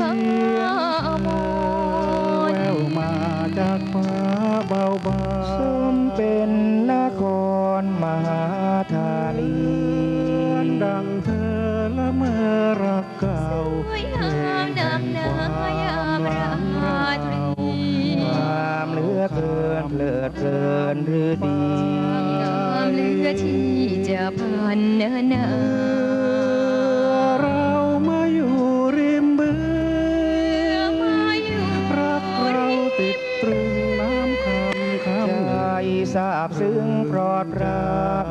ฟ้ามแววมาจากฟ้าเบาบาสมเป็นนครมหาธานีดังเธอละเมอรักเก่าสวยงามนักหนายามราตรีความเหลือเกินเลิดเพลินหรือดีงามเหลือที่จะพันเนินนาเรา ใจซาบซึ้งปลอดรัก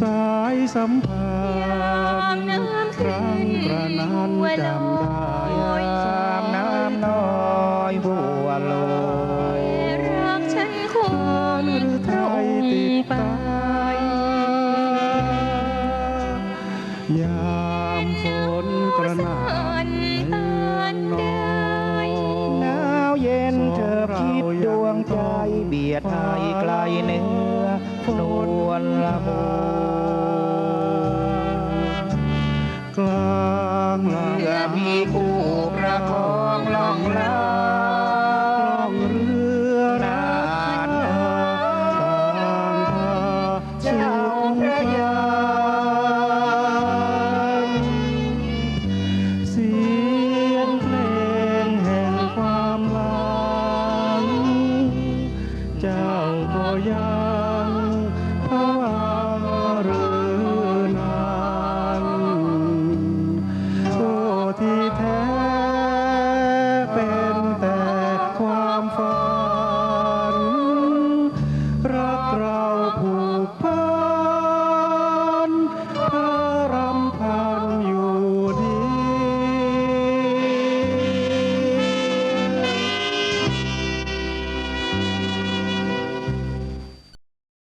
สายสัมพัยามนธ์น้ำครั้งกระนั้นจำได้สามน้ำน้อยบัวลอยรักฉันคงพระองค์ไปยา ยดไกลเนื้อนวลละมุกลางเรือมีผู้ประคองลองลา